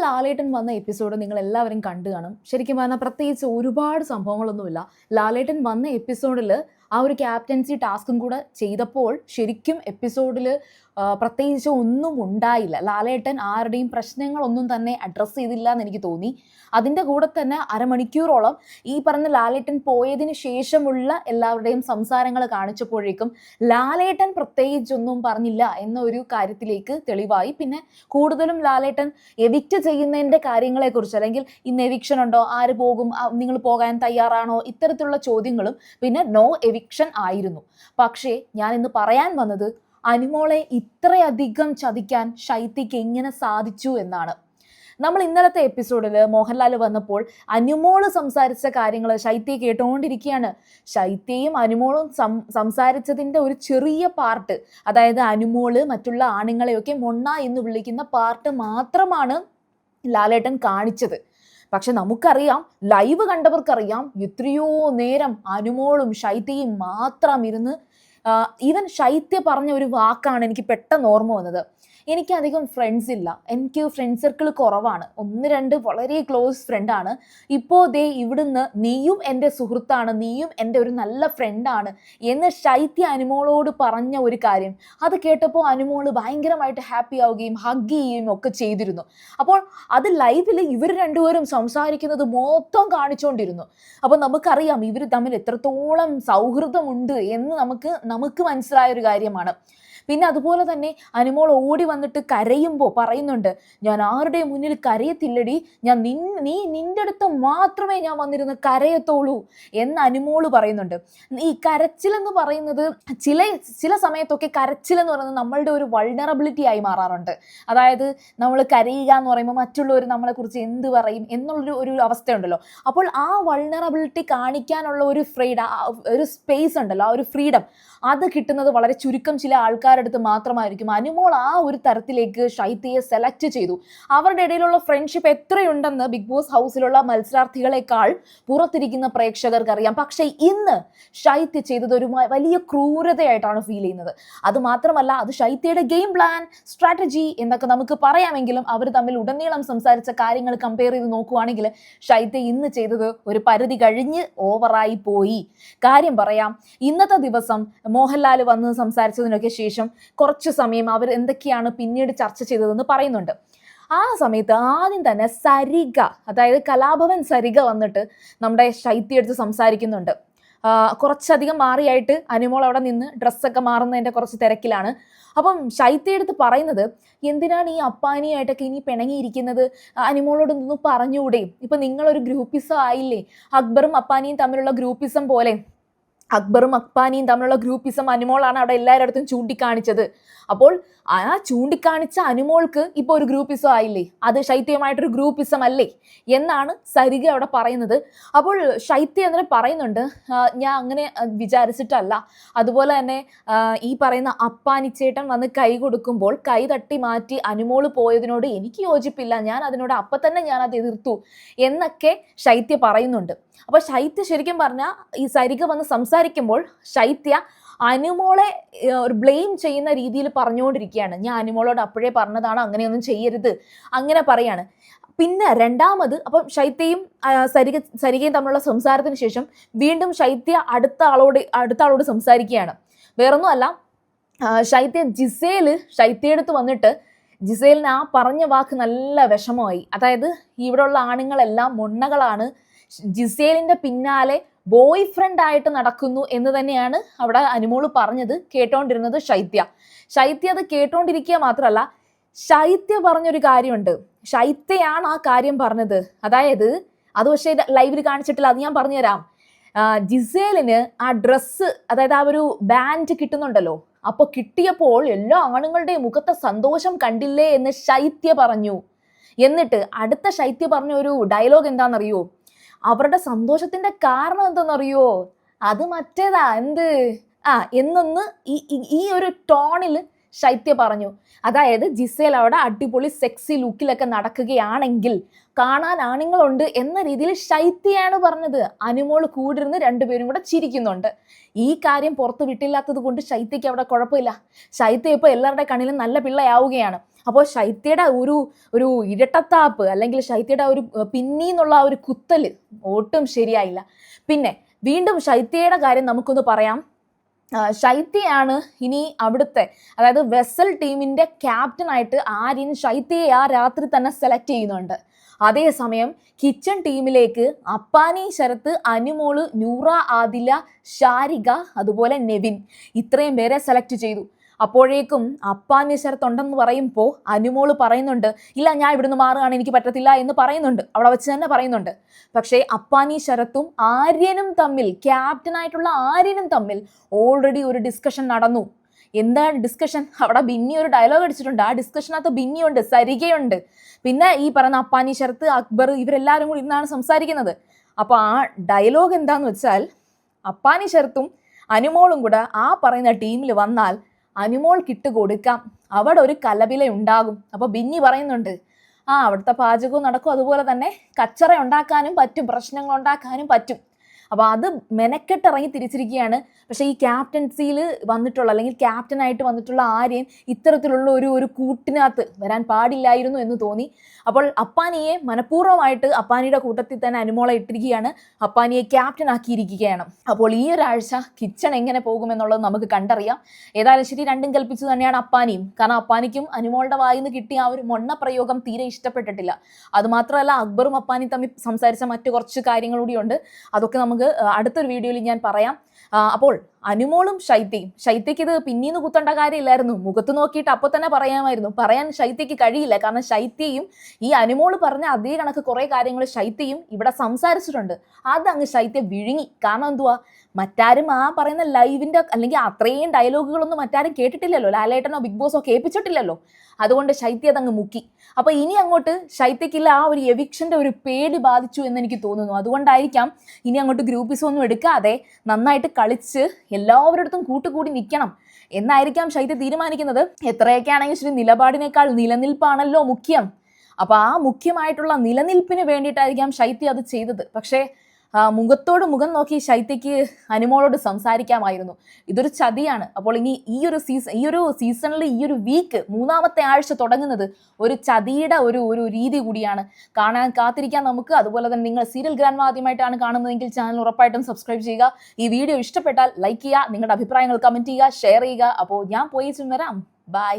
ലാലേട്ടൻ വന്ന എപ്പിസോഡ് നിങ്ങൾ എല്ലാവരും കണ്ടു കാണും. ശരിക്കും പറഞ്ഞാൽ പ്രത്യേകിച്ച് ഒരുപാട് സംഭവങ്ങളൊന്നുമില്ല. ലാലേട്ടൻ വന്ന എപ്പിസോഡിൽ ആ ഒരു ക്യാപ്റ്റൻസി ടാസ്കും കൂടെ ചെയ്തപ്പോൾ ശരിക്കും എപ്പിസോഡിൽ പ്രത്യേകിച്ച് ഒന്നും ഉണ്ടായില്ല. ലാലേട്ടൻ ആരുടെയും പ്രശ്നങ്ങളൊന്നും തന്നെ അഡ്രസ്സ് ചെയ്തില്ല എന്ന് എനിക്ക് തോന്നി. അതിന്റെ കൂടെ തന്നെ അരമണിക്കൂറോളം ഈ പറഞ്ഞ ലാലേട്ടൻ പോയതിന് ശേഷമുള്ള എല്ലാവരുടെയും സംസാരങ്ങൾ കാണിച്ചപ്പോഴേക്കും ലാലേട്ടൻ പ്രത്യേകിച്ചൊന്നും പറഞ്ഞില്ല എന്ന ഒരു കാര്യത്തിലേക്ക് തെളിവായി. പിന്നെ കൂടുതലും ലാലേട്ടൻ എവിക്റ്റ് ചെയ്യുന്നതിന്റെ കാര്യങ്ങളെക്കുറിച്ച് അല്ലെങ്കിൽ ഇന്ന് എവിക്ഷൻ ഉണ്ടോ ആര് പോകും നിങ്ങൾ പോകാൻ തയ്യാറാണോ ഇത്തരത്തിലുള്ള ചോദ്യങ്ങളും പിന്നെ നോ എവിക്ഷൻ ആയിരുന്നു. പക്ഷേ ഞാൻ ഇന്ന് പറയാൻ വന്നത് അനുമോളെ ഇത്രയധികം ചതിക്കാൻ ശൈത്യക്ക് എങ്ങനെ സാധിച്ചു എന്നാണ്. നമ്മൾ ഇന്നലത്തെ എപ്പിസോഡിൽ മോഹൻലാൽ വന്നപ്പോൾ അനുമോൾ സംസാരിച്ച കാര്യങ്ങൾ ശൈത്യ കേട്ടുകൊണ്ടിരിക്കുകയാണ് ശൈത്യയും അനുമോളും സം സംസാരിച്ചതിന്റെ ഒരു ചെറിയ പാർട്ട് അതായത് അനുമോൾ മറ്റുള്ള ആണുങ്ങളെയൊക്കെ മൊണ്ണ എന്ന് വിളിക്കുന്ന പാർട്ട് മാത്രമാണ് ലാലേട്ടൻ കാണിച്ചത്. പക്ഷെ നമുക്കറിയാം ലൈവ് കണ്ടവർക്കറിയാം എത്രയോ നേരം അനുമോളും ശൈത്യയും മാത്രം ഇരുന്ന് ഈവൻ ശൈത്യ പറഞ്ഞ ഒരു വാക്കാണ് എനിക്ക് പെട്ടെന്ന് ഓർമ്മ വന്നത്. എനിക്കധികം ഫ്രണ്ട്സ് ഇല്ല. എനിക്ക് ഫ്രണ്ട് സർക്കിൾ കുറവാണ്. ഒന്ന് രണ്ട് വളരെ ക്ലോസ് ഫ്രണ്ടാണ് ഇപ്പോൾ ദേ ഇവിടുന്ന് നീയും എന്റെ സുഹൃത്താണ് നീയും എന്റെ ഒരു നല്ല ഫ്രണ്ടാണ് എന്ന് ശൈത്യ അനുമോളോട് പറഞ്ഞ ഒരു കാര്യം. അത് കേട്ടപ്പോൾ അനുമോൾ ഭയങ്കരമായിട്ട് ഹാപ്പി ആവുകയും ഹഗ് ചെയ്യുകയും ഒക്കെ ചെയ്തിരുന്നു. അപ്പോൾ അത് ലൈവിൽ ഇവർ രണ്ടുപേരും സംസാരിക്കുന്നത് മൊത്തം കാണിച്ചുകൊണ്ടിരുന്നു അപ്പോൾ നമുക്കറിയാം ഇവർ തമ്മിൽ എത്രത്തോളം സൗഹൃദമുണ്ട് എന്ന് നമുക്ക് നമുക്ക് മനസ്സിലായ ഒരു കാര്യമാണ്. പിന്നെ അതുപോലെ തന്നെ അനുമോൾ ഓടി വന്നിട്ട് കരയുമ്പോൾ പറയുന്നുണ്ട് ഞാൻ ആരുടെ മുന്നിൽ കരയത്തില്ലടി. ഞാൻ നിൻ നീ നിന്റെ അടുത്ത് മാത്രമേ ഞാൻ വന്നിരുന്ന് കരയത്തോളൂ എന്ന് അനുമോൾ പറയുന്നുണ്ട്. ഈ കരച്ചിലെന്ന് പറയുന്നത് ചില ചില സമയത്തൊക്കെ കരച്ചിലെന്ന് പറയുന്നത് നമ്മളുടെ ഒരു വൾണറബിലിറ്റി ആയി മാറാറുണ്ട്. അതായത് നമ്മൾ കരയുക എന്ന് പറയുമ്പോൾ മറ്റുള്ളവർ നമ്മളെക്കുറിച്ച് എന്ത് പറയും എന്നുള്ളൊരു ഒരു അവസ്ഥയുണ്ടല്ലോ. അപ്പോൾ ആ വൾണറബിലിറ്റി കാണിക്കാനുള്ള ഒരു ഫ്രീഡം ഒരു സ്പേസ് ഉണ്ടല്ലോ ആ ഒരു ഫ്രീഡം അത് കിട്ടുന്നത് വളരെ ചുരുക്കം ചില ആൾക്കാരടുത്ത് മാത്രമായിരിക്കും. അനുമോൾ ആ ഒരു തരത്തിലേക്ക് ഷൈത്തിയെ സെലക്ട് ചെയ്തു. അവരുടെ ഇടയിലുള്ള ഫ്രണ്ട്ഷിപ്പ് എത്രയുണ്ടെന്ന് ബിഗ് ബോസ് ഹൗസിലുള്ള മത്സരാർത്ഥികളെക്കാൾ പുറത്തിരിക്കുന്ന പ്രേക്ഷകർക്കറിയാം. പക്ഷേ ഇന്ന് ഷൈത്യ ചെയ്തത് ഒരു വലിയ ക്രൂരതയായിട്ടാണ് ഫീൽ ചെയ്യുന്നത്. അത് മാത്രമല്ല അത് ഷൈത്യയുടെ ഗെയിം പ്ലാൻ സ്ട്രാറ്റജി എന്നൊക്കെ നമുക്ക് പറയാമെങ്കിലും അവർ തമ്മിൽ ഉടനീളം സംസാരിച്ച കാര്യങ്ങൾ കമ്പയർ ചെയ്ത് നോക്കുവാണെങ്കിൽ ഷൈത്യ ഇന്ന് ചെയ്തത് ഒരു പരിധി കഴിഞ്ഞ് ഓവറായി പോയി. കാര്യം പറയാം ഇന്നത്തെ ദിവസം മോഹൻലാൽ വന്ന് സംസാരിച്ചതിനൊക്കെ ശേഷം കുറച്ച് സമയം അവർ എന്തൊക്കെയാണ് പിന്നീട് ചർച്ച ചെയ്തതെന്ന് പറയുന്നുണ്ട്. ആ സമയത്ത് ആദ്യം തന്നെ സരിഗ അതായത് കലാഭവൻ സരിഗ വന്നിട്ട് നമ്മുടെ ശൈത്യ എടുത്ത് സംസാരിക്കുന്നുണ്ട്. കുറച്ചധികം മാറിയായിട്ട് അനുമോൾ അവിടെ നിന്ന് ഡ്രസ്സൊക്കെ മാറുന്നതിന്റെ കുറച്ച് തിരക്കിലാണ്. അപ്പം ശൈത്യ എടുത്ത് പറയുന്നത് എന്തിനാണ് ഈ അപ്പാനിയായിട്ടൊക്കെ ഇനി പിണങ്ങിയിരിക്കുന്നത്? അനുമോളോട് നിന്ന് പറഞ്ഞുകൂടെ? ഇപ്പം നിങ്ങളൊരു ഗ്രൂപ്പിസം ആയില്ലേ? അക്ബറും അപ്പാനിയും തമ്മിലുള്ള ഗ്രൂപ്പിസം പോലെ. അക്ബറും അക്ബാനിയും തമ്മിലുള്ള ഗ്രൂപ്പിസം അനുമോളാണ് അവിടെ എല്ലാവരുടെ അടുത്തും ചൂണ്ടിക്കാണിച്ചത്. അപ്പോൾ ആ ചൂണ്ടിക്കാണിച്ച അനുമോൾക്ക് ഇപ്പോൾ ഒരു ഗ്രൂപ്പിസം ആയില്ലേ? അത് ശൈത്യമായിട്ടൊരു ഗ്രൂപ്പിസം അല്ലേ? എന്നാണ് സരിക അവിടെ പറയുന്നത്. അപ്പോൾ ശൈത്യ എന്നിട്ട് പറയുന്നുണ്ട്. ഞാൻ അങ്ങനെ വിചാരിച്ചിട്ടല്ല. അതുപോലെ തന്നെ ഈ പറയുന്ന അപ്പാനിച്ചേട്ടൻ വന്ന് കൈ കൊടുക്കുമ്പോൾ കൈ തട്ടി മാറ്റി അനുമോൾ പോയതിനോട് എനിക്ക് യോജിപ്പില്ല. ഞാൻ അതിനോട് അപ്പം തന്നെ ഞാൻ അത് എതിർത്തു എന്നൊക്കെ ശൈത്യ പറയുന്നുണ്ട്. അപ്പോൾ ശൈത്യ ശരിക്കും പറഞ്ഞാൽ ഈ സരിക വന്ന് സംസാരിക്കുമ്പോൾ ശൈത്യ അനുമോളെ ഒരു ബ്ലെയിം ചെയ്യുന്ന രീതിയിൽ പറഞ്ഞുകൊണ്ടിരിക്കുകയാണ്. ഞാൻ അനുമോളോട് അപ്പോഴേ പറഞ്ഞതാണ് അങ്ങനെയൊന്നും ചെയ്യരുത് അങ്ങനെ പറയാണ്. പിന്നെ രണ്ടാമത് അപ്പം ശൈത്യയും സരിക സരികയും തമ്മിലുള്ള സംസാരത്തിന് ശേഷം വീണ്ടും ശൈത്യ അടുത്ത ആളോട് അടുത്ത ആളോട് സംസാരിക്കുകയാണ്. വേറൊന്നുമല്ല ശൈത്യ ജിസേൽ ശൈത്യയെടുത്ത് വന്നിട്ട് ജിസേലിന് ആ പറഞ്ഞ വാക്ക് നല്ല വിഷമമായി. അതായത് ഇവിടെയുള്ള ആണുങ്ങളെല്ലാം മുണ്ണകളാണ് ജിസേലിന്റെ പിന്നാലെ ബോയ് ഫ്രണ്ട് ആയിട്ട് നടക്കുന്നു എന്ന് തന്നെയാണ് അവിടെ അനുമോൾ പറഞ്ഞത് കേട്ടോണ്ടിരുന്നത് ശൈത്യ. ശൈത്യ അത് കേട്ടോണ്ടിരിക്കുക മാത്രമല്ല ശൈത്യ പറഞ്ഞൊരു കാര്യമുണ്ട്. ശൈത്യയാണ് ആ കാര്യം പറഞ്ഞത്. അതായത് അത് പക്ഷേ ലൈവിൽ കാണിച്ചിട്ടില്ല അത് ഞാൻ പറഞ്ഞുതരാം. ജിസേലിന് ആ ഡ്രസ്സ് അതായത് ആ ഒരു ബാൻഡ് കിട്ടുന്നുണ്ടല്ലോ. അപ്പോൾ കിട്ടിയപ്പോൾ എല്ലാ ആണുങ്ങളുടെയും മുഖത്തെ സന്തോഷം കണ്ടില്ലേ എന്ന് ശൈത്യ പറഞ്ഞു. എന്നിട്ട് അടുത്ത ശൈത്യ പറഞ്ഞ ഒരു ഡയലോഗ് എന്താണെന്നറിയോ? അവരുടെ സന്തോഷത്തിന്റെ കാരണം എന്തെന്നറിയോ? അത് മറ്റേതാ എന്ത്? ആ എന്നൊന്ന് ഈ ഈ ഒരു ടോണിൽ ശൈത്യ പറഞ്ഞു. അതായത് ജിസേൽ അവിടെ അടിപൊളി സെക്സി ലുക്കിലൊക്കെ നടക്കുകയാണെങ്കിൽ കാണാൻ ആണുങ്ങളുണ്ട് എന്ന രീതിയിൽ ശൈത്യയാണ് പറഞ്ഞത്. അനുമോൾ കൂടിരുന്ന് രണ്ടുപേരും കൂടെ ചിരിക്കുന്നുണ്ട്. ഈ കാര്യം പുറത്ത് വിട്ടില്ലാത്തത് കൊണ്ട് ശൈത്യക്ക് അവിടെ കുഴപ്പമില്ല. ശൈത്യ ഇപ്പോൾ എല്ലാവരുടെ കണ്ണിലും നല്ല പിള്ളയാവുകയാണ്. അപ്പോൾ ശൈത്യയുടെ ഒരു ഒരു ഇരട്ടത്താപ്പ് അല്ലെങ്കിൽ ശൈത്യയുടെ ഒരു പിന്നി എന്നുള്ള ഒരു കുത്തൽ ഒട്ടും ശരിയായില്ല. പിന്നെ വീണ്ടും ശൈത്യയുടെ കാര്യം നമുക്കൊന്ന് പറയാം. ശൈത്യയാണ് ഇനി അവിടുത്തെ അതായത് വെസൽ ടീമിന്റെ ക്യാപ്റ്റനായിട്ട് ആര്യൻ ശൈത്യയെ ആ രാത്രി തന്നെ സെലക്ട് ചെയ്യുന്നുണ്ട്. അതേസമയം കിച്ചൺ ടീമിലേക്ക് അപ്പാനി ശരത്ത് അനുമോൾ നൂറ ആദില ഷാരിക അതുപോലെ നെവിൻ ഇത്രയും പേരെ സെലക്ട് ചെയ്തു. അപ്പോഴേക്കും അപ്പാന്റെ ശരത്തുണ്ടെന്ന് പറയുമ്പോൾ അനുമോൾ പറയുന്നുണ്ട് ഇല്ല ഞാൻ ഇവിടുന്ന് മാറുകയാണ് എനിക്ക് പറ്റത്തില്ല എന്ന് പറയുന്നുണ്ട്. അവിടെ വെച്ച് തന്നെ പറയുന്നുണ്ട്. പക്ഷേ അപ്പാനി ശരത്തും ആര്യനും തമ്മിൽ ക്യാപ്റ്റനായിട്ടുള്ള ആര്യനും തമ്മിൽ ഓൾറെഡി ഒരു ഡിസ്കഷൻ നടന്നു. എന്താണ് ഡിസ്കഷൻ അവിടെ ബിന്നി ഒരു ഡയലോഗ് അടിച്ചിട്ടുണ്ട്. ആ ഡിസ്കഷനകത്ത് ബിന്നിയുണ്ട് സരികയുണ്ട്. പിന്നെ ഈ പറയുന്ന അപ്പാനി ശരത്ത് അക്ബർ ഇവരെല്ലാവരും കൂടി ഇന്നാണ് സംസാരിക്കുന്നത്. അപ്പോൾ ആ ഡയലോഗ് എന്താന്ന് വെച്ചാൽ അപ്പാനി ശരത്തും അനുമോളും കൂടെ ആ പറയുന്ന ടീമിൽ വന്നാൽ അനുമോൾക്ക് ഇട്ട് കൊടുക്കാം അവിടെ ഒരു കലപില ഉണ്ടാകും. അപ്പോൾ ബിന്നി പറയുന്നുണ്ട് ആ അവിടുത്തെ പാചകവും നടക്കും. അതുപോലെ തന്നെ കച്ചറ ഉണ്ടാക്കാനും പറ്റും പ്രശ്നങ്ങൾ ഉണ്ടാക്കാനും പറ്റും. അപ്പോൾ അത് മെനക്കെട്ടിറങ്ങി തിരിച്ചിരിക്കുകയാണ്. പക്ഷേ ഈ ക്യാപ്റ്റൻസിയിൽ വന്നിട്ടുള്ള അല്ലെങ്കിൽ ക്യാപ്റ്റനായിട്ട് വന്നിട്ടുള്ള ആരെയും ഇത്തരത്തിലുള്ള ഒരു ഒരു കൂട്ടിനകത്ത് വരാൻ പാടില്ലായിരുന്നു എന്ന് തോന്നി. അപ്പോൾ അപ്പാനിയെ മനഃപൂർവമായിട്ട് അപ്പാനിയുടെ കൂട്ടത്തിൽ തന്നെ അനുമോളെ ഇട്ടിരിക്കുകയാണ്. അപ്പാനിയെ ക്യാപ്റ്റൻ ആക്കിയിരിക്കുകയാണ് അപ്പോൾ ഈ ഒരാഴ്ച കിച്ചൺ എങ്ങനെ പോകുമെന്നുള്ളത് നമുക്ക് കണ്ടറിയാം. ഏതായാലും ശരി രണ്ടും കൽപ്പിച്ചു തന്നെയാണ് അപ്പാനിയും. കാരണം അപ്പാനിക്കും അനുമോളുടെ വായിൽ നിന്ന് കിട്ടിയ ആ ഒരു മൊണ്ണ പ്രയോഗം തീരെ ഇഷ്ടപ്പെട്ടിട്ടില്ല. അതുമാത്രമല്ല അക്ബറും അപ്പാനിയും തമ്മിൽ സംസാരിച്ച മറ്റു കുറച്ച് കാര്യങ്ങൾ കൂടിയുണ്ട്. അതൊക്കെ നമുക്ക് ആ, അടുത്തൊരു വീഡിയോയിൽ ഞാൻ പറയാം. അപ്പോൾ അനുമോളും ശൈത്യയും. ശൈത്യയ്ക്ക് ഇത് പിന്നീന്ന് കുത്തേണ്ട കാര്യമില്ലായിരുന്നു. മുഖത്ത് നോക്കിയിട്ട് അപ്പോൾ തന്നെ പറയാമായിരുന്നു. പറയാൻ ശൈത്യയ്ക്ക് കഴിയില്ല. കാരണം ശൈത്യയും ഈ അനുമോൾ പറഞ്ഞ അതേ കണക്ക് കുറേ കാര്യങ്ങൾ ശൈത്യയും ഇവിടെ സംസാരിച്ചിട്ടുണ്ട്. അതങ്ങ് ശൈത്യ വിഴുങ്ങി. കാരണം എന്തുവാ? മറ്റാരും ആ പറയുന്ന ലൈവിന്റെ അല്ലെങ്കിൽ അത്രയും ഡയലോഗുകളൊന്നും മറ്റാരും കേട്ടിട്ടില്ലല്ലോ. ലാലേട്ടനോ ബിഗ് ബോസോ കേൾപ്പിച്ചിട്ടില്ലല്ലോ. അതുകൊണ്ട് ശൈത്യ അതങ്ങ് മുക്കി. അപ്പൊ ഇനി അങ്ങോട്ട് ശൈത്യക്കില്ല ആ ഒരു എവിക്ഷന്റെ ഒരു പേടി ബാധിച്ചു എന്ന് എനിക്ക് തോന്നുന്നു. അതുകൊണ്ടായിരിക്കാം ഇനി അങ്ങോട്ട് ഗ്രൂപ്പിസോ ഒന്നും എടുക്കാതെ നന്നായിട്ട് കളിച്ച് എല്ലാവരുടെ കൂട്ടുകൂടി നിൽക്കണം എന്നായിരിക്കാം ശൈത്യ തീരുമാനിക്കുന്നത്. എത്രയൊക്കെ ആണെങ്കിൽ ശരി നിലപാടിനേക്കാൾ നിലനിൽപ്പാണല്ലോ മുഖ്യം. അപ്പോൾ ആ മുഖ്യമായിട്ടുള്ള നിലനിൽപ്പിന് വേണ്ടിയിട്ടായിരിക്കാം ശൈത്യ അത് ചെയ്തത്. പക്ഷേ മുഖത്തോട് മുഖം നോക്കി ശൈത്യക്ക് അനുമോളോട് സംസാരിക്കാമായിരുന്നു. ഇതൊരു ചതിയാണ്. അപ്പോൾ ഇനി ഈ ഒരു സീസൺ ഈ ഒരു സീസണിൽ ഈ ഒരു വീക്ക് മൂന്നാമത്തെ ആഴ്ച തുടങ്ങുന്നത് ഒരു ചതിയുടെ ഒരു ഒരു രീതി കൂടിയാണ്. കാണാൻ കാത്തിരിക്കാൻ നമുക്ക് അതുപോലെ തന്നെ നിങ്ങൾ സീരിയൽ ഗ്രാൻഡ് ആദ്യമായിട്ടാണ് കാണുന്നതെങ്കിൽ ചാനൽ ഉറപ്പായിട്ടും സബ്സ്ക്രൈബ് ചെയ്യുക. ഈ വീഡിയോ ഇഷ്ടപ്പെട്ടാൽ ലൈക്ക് ചെയ്യുക നിങ്ങളുടെ അഭിപ്രായങ്ങൾ കമന്റ് ചെയ്യുക ഷെയർ ചെയ്യുക. അപ്പോൾ ഞാൻ പോയി വരാം. ബൈ